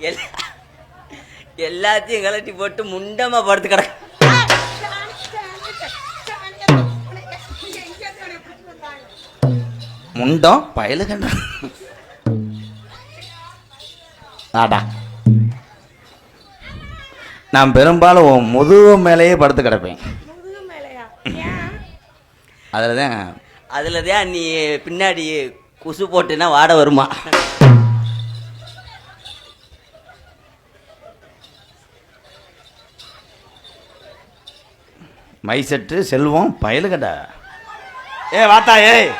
எல்லா- எல்லாத்தையும் கலட்டி போட்டு முண்டமா படுத்து கிடக்கு. முண்டம் பயலுகண்ட ஆடா. நான் பெரும்பாலும் உன் முதுகு மேலேயே படுத்து கிடப்பேன். அதில் தான் அதுல தான் நீ பின்னாடி குசு போட்டுனா வாட வருமா? மைசெட்டு செல்வம் பயலுகடா. ஏ வாத்தா ஏய்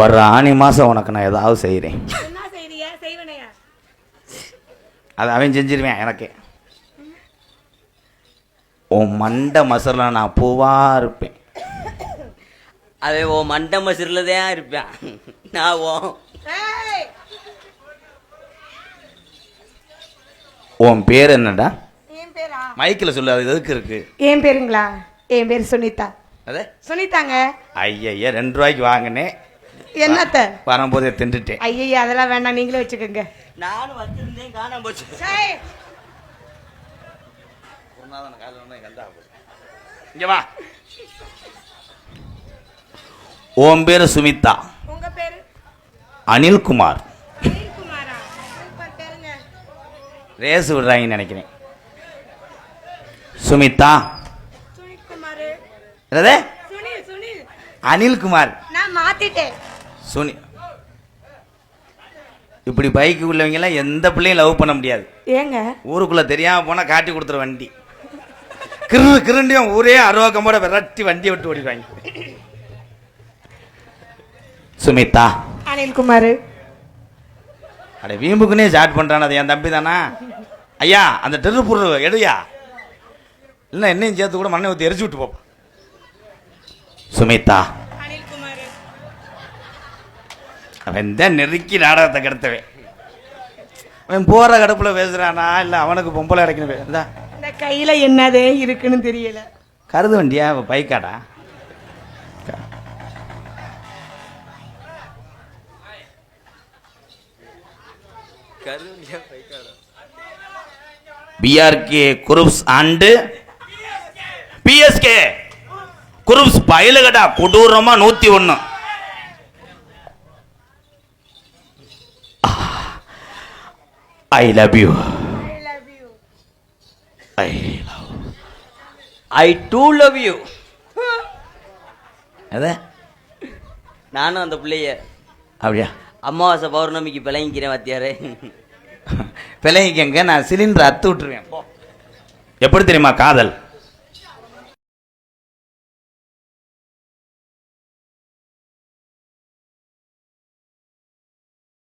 வர்ற ஆனி மாதம் உனக்கு நான் ஏதாவது செய்கிறேன் என்ன செய்றியா? செய்வனையா? அது அவன் செஞ்சிருவேன் எனக்கு. உன் மண்டை மசரில் நான் பூவாக இருப்பேன். அவன் ஓ மண்ட மசிரில் தான் இருப்பான். நான் உன் பேர் என்னடா? என் பேரா? மைக்கில் சொல்லு அது எதுக்கு இருக்கு? என் பேருங்களா? என் பேர் சுனிதா. அது? சுனிதாங்க. ஐயய்யா ரெண்டு ரூபாய்க்கு வாங்கினேன் என்னத்த? வரும்போதே தின்றுட்டேன் ஐயா அதெல்லாம் வேண்டாம் நீங்களே வச்சுக்கோங்க. நானும் வச்சிருந்தேன் காணாம போச்சு. சரி இங்க வா. உன் பேர் சுமிதா உங்க பேரு? அனில்குமாரா. ரேஸ் விடுறாங்கன்னு நினைக்கிறேன். சுமிதா. என்னது? அனில்குமார். நான் மாத்திட்டேன். சுனி இப்படி பைக்கு உள்ளவங்கெல்லாம் எந்த பிள்ளையும் லவ் பண்ண முடியாது. ஏங்க? ஊருக்குள்ள தெரியாம போனா காட்டி கொடுத்துரு வண்டி. கிரு கிருண்டியும் ஊரே அருவாக்கம்போட விரட்டி வண்டியை விட்டு ஓடிடுவாங்க. சுமிதா. அனில்குமார். அட வீம்புக்குன்னே ஸ்டார்ட் பண்றான் அது என் தம்பி தானா ஐயா அந்த திருப்பூர் எடுயா? இல்லை என்னையும் சேர்த்து கூட மண்ணை ஊற்றி எரிச்சு விட்டு போப்பா. சுமிதா. அனில்குமார். அவன் தான் நெருக்கி நாடகத்தை கெடுத்தவன். அவன் போற கடப்புல பேசுறானா? இல்லை அவனுக்கு பொம்பளை அடைக்கணும்? இந்தா. கையில என்னதே இருக்குன்னு தெரியல. கருது வண்டியா? அவன் பைக்காடா BRK groups and BSK groups பயலுகடா கொடூரமா நூத்தி ஒண்ணு I love you I love I too love you அத நானும் அந்த பிள்ளைய அப்படியா? அமாவாசை பௌர்ணமிக்கு பிழைங்கிறேன் வாத்தியாரே. பிழைக்கங்க நான் சிலிண்டர் அத்து விட்டுருவேன். எப்படி தெரியுமா காதல்?